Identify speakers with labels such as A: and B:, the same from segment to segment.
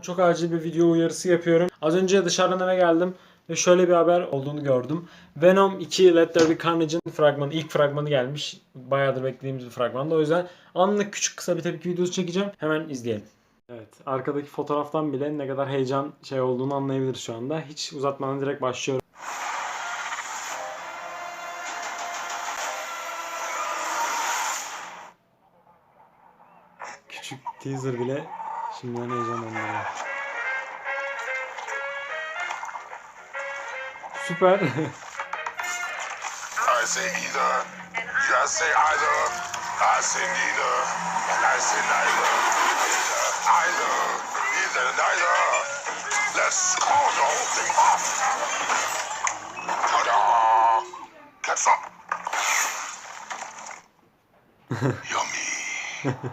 A: Çok acil bir video uyarısı yapıyorum. Az önce dışarıdan eve geldim ve şöyle bir haber olduğunu gördüm. Venom 2 Let There Be Carnage'ın fragmanı, ilk fragmanı gelmiş. Bayağıdır beklediğimiz bir fragmandı. O yüzden anlık küçük kısa bir tepki videosu çekeceğim. Hemen izleyelim. Evet, arkadaki fotoğraftan bile ne kadar heyecan şey olduğunu anlayabiliriz şu anda. Hiç uzatmadan direkt başlıyorum. Küçük teaser bile şimdiden heyecanlandırıyor. Süper.
B: I say either. You guys say either. I say neither. And I say neither. Either. Either. Either. Neither. Let's call the whole thing off. Ta-da! Catch up. Yummy.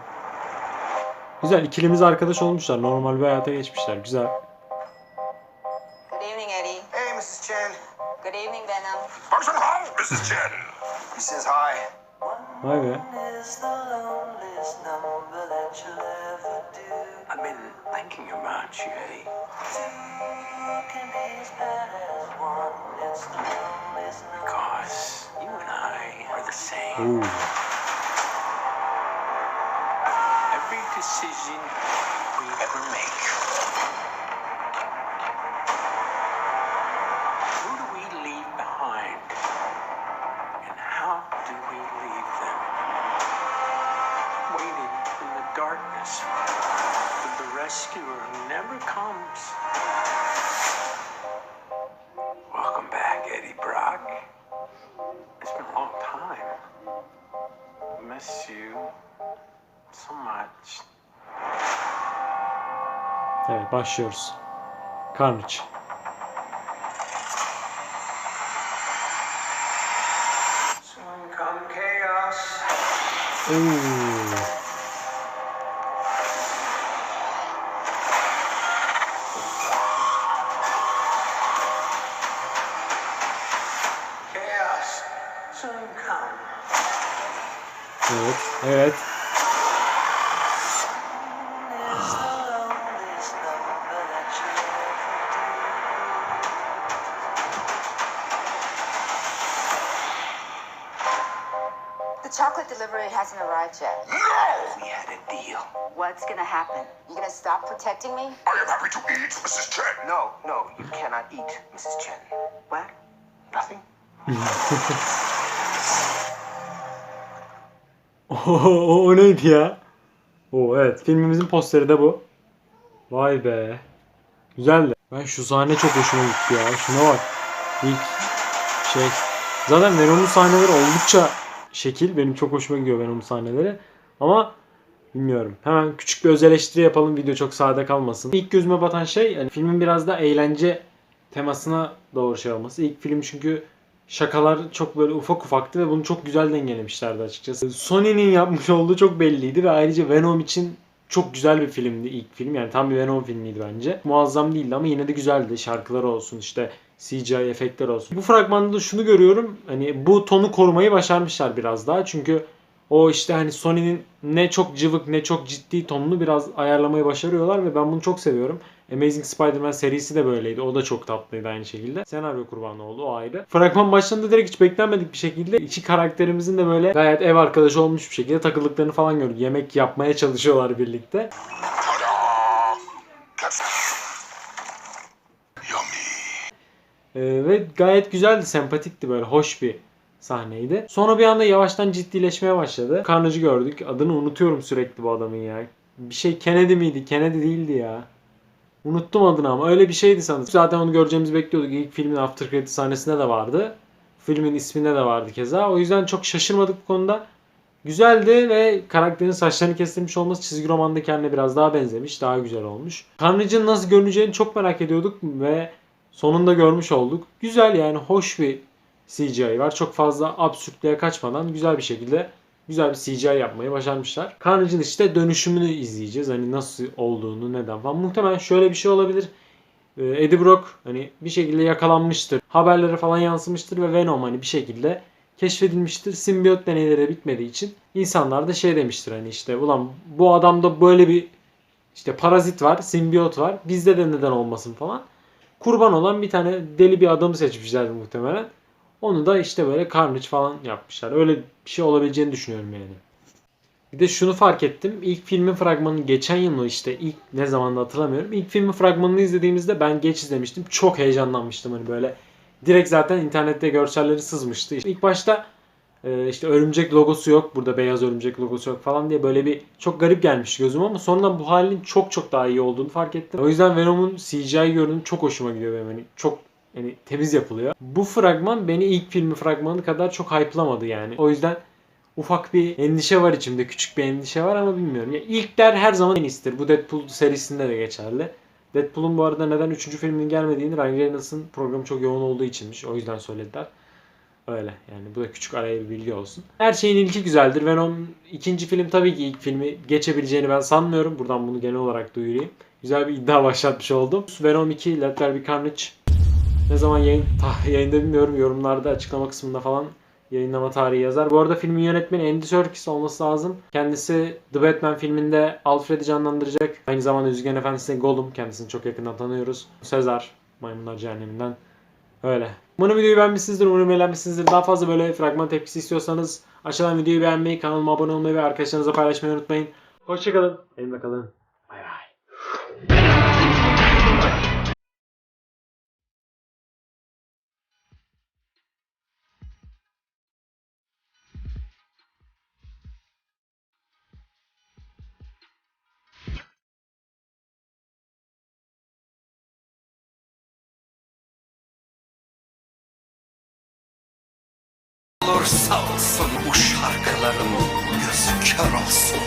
A: Güzel ikilimiz arkadaş olmuşlar. Normal bir hayata geçmişler. Güzel.
C: Good evening, Eddie.
D: Hey, Mrs. Chen.
C: Good evening, Venom.
B: Function home, Mrs. Chen.
D: He says hi.
A: Vay be.
E: I've been thinking about you, Eddie. Because you and I are the same.
A: Oo.
E: Never comes. Welcome back, Eddie Brock. It's been a long time. Miss you so much.
A: Evet başlıyoruz. Carnage.
E: Soon come chaos.
A: Oo. Evet. Evet.
F: The loneliest number that you'll ever
C: The chocolate delivery hasn't arrived yet.
B: No!
E: We had a deal.
C: What's gonna happen? You gonna stop protecting me?
B: I am happy to eat, Mrs. Chen.
D: No, no, you cannot eat, Mrs. Chen.
C: What?
D: Nothing?
A: o, o, neydi ya? O evet filmimizin posteri de bu. Vay be. Güzeldi. Ben şu sahne çok hoşuma gitti ya. Şuna bak. İlk şey. Zaten Venom'un sahneleri oldukça şekil. Benim çok hoşuma gidiyor Venom'un sahneleri. Ama bilmiyorum. Hemen küçük bir öz eleştiri yapalım. Video çok sade kalmasın. İlk gözüme batan şey yani filmin biraz da eğlence temasına doğru şey olması. İlk film çünkü şakalar çok böyle ufak ufaktı ve bunu çok güzel dengelemişlerdi açıkçası. Sony'nin yapmış olduğu çok belliydi ve ayrıca Venom için çok güzel bir filmdi ilk film. Yani tam bir Venom filmiydi bence. Muazzam değildi ama yine de güzeldi. Şarkılar olsun işte CGI efektler olsun. Bu fragmanda da şunu görüyorum. Hani bu tonu korumayı başarmışlar biraz daha. Çünkü o işte hani Sony'nin ne çok cıvık ne çok ciddi tonunu biraz ayarlamayı başarıyorlar ve ben bunu çok seviyorum. Amazing Spider-Man serisi de böyleydi. O da çok tatlıydı aynı şekilde. Senaryo kurbanı oldu o ayrı. Fragman başlarında direkt hiç beklenmedik bir şekilde iki karakterimizin de böyle gayet ev arkadaşı olmuş bir şekilde takıldıklarını falan gördük. Yemek yapmaya çalışıyorlar birlikte. Ee, ve gayet güzeldi, sempatikti böyle hoş bir sahneydi. Sonra bir anda yavaştan ciddileşmeye başladı. Carnage'ı gördük. Adını unutuyorum sürekli bu adamın ya. Bir şey Kennedy miydi? Kennedy değildi ya. Unuttum adını ama öyle bir şeydi sanırım. Zaten onu göreceğimizi bekliyorduk. İlk filmin after credit sahnesinde de vardı. Filmin isminde de vardı keza. O yüzden çok şaşırmadık bu konuda. Güzeldi ve karakterin saçlarını kestirmiş olması çizgi romandaki haline biraz daha benzemiş. Daha güzel olmuş. Carnage'ın nasıl görüneceğini çok merak ediyorduk ve sonunda görmüş olduk. Güzel yani hoş bir CGI var. Çok fazla absürtlüğe kaçmadan güzel bir şekilde güzel bir CGI yapmayı başarmışlar. Carnage'ın işte dönüşümünü izleyeceğiz. Hani nasıl olduğunu, neden falan. Muhtemelen şöyle bir şey olabilir. Ee, Eddie Brock hani bir şekilde yakalanmıştır. Haberlere falan yansımıştır ve Venom hani bir şekilde keşfedilmiştir. Simbiyot deneyleri bitmediği için insanlar da şey demiştir hani işte ulan bu adamda böyle bir İşte parazit var, simbiyot var. Bizde de neden olmasın falan. Kurban olan bir tane deli bir adamı seçmişler muhtemelen. Onu da işte böyle Carnage falan yapmışlar. Öyle bir şey olabileceğini düşünüyorum yani. Bir de şunu fark ettim. İlk filmin fragmanını geçen yıl mı işte ilk ne zaman da hatırlamıyorum. İlk filmin fragmanını izlediğimizde ben geç izlemiştim. Çok heyecanlanmıştım hani böyle. Direkt zaten internette görselleri sızmıştı. İlk başta e, işte örümcek logosu yok. Burada beyaz örümcek logosu yok falan diye böyle bir çok garip gelmiş gözüme ama sonradan bu halinin çok çok daha iyi olduğunu fark ettim. O yüzden Venom'un CGI görünümü çok hoşuma gidiyor benim. Hani çok yani temiz yapılıyor. Bu fragman beni ilk filmi fragmanı kadar çok hype'lamadı yani. O yüzden ufak bir endişe var içimde. Küçük bir endişe var ama bilmiyorum. Ya ilkler her zaman en iyisidir. Bu Deadpool serisinde de geçerli. Deadpool'un bu arada neden 3. filmin gelmediğini Ryan Reynolds'ın programı çok yoğun olduğu içinmiş. O yüzden söylediler. Öyle yani bu da küçük araya bir bilgi olsun. Her şeyin ilki güzeldir. Venom ikinci film tabii ki ilk filmi geçebileceğini ben sanmıyorum. Buradan bunu genel olarak duyurayım. Güzel bir iddia başlatmış oldum. Venom 2 Let There Be Carnage ne zaman yayın ta, yayında bilmiyorum. Yorumlarda açıklama kısmında falan yayınlama tarihi yazar. Bu arada filmin yönetmeni Andy Serkis olması lazım. Kendisi The Batman filminde Alfred'i canlandıracak. Aynı zamanda Yüzgen Efendisi'nde Gollum. Kendisini çok yakından tanıyoruz. Sezar Maymunlar Cehennemi'nden. Öyle. Umarım videoyu beğenmişsinizdir. Umarım eğlenmişsinizdir. Daha fazla böyle fragman tepkisi istiyorsanız aşağıdan videoyu beğenmeyi, kanalıma abone olmayı ve arkadaşlarınızla paylaşmayı unutmayın. Hoşçakalın. Elimde kalın.
G: Olursa olsun bu şarkıların gözü kör olsun.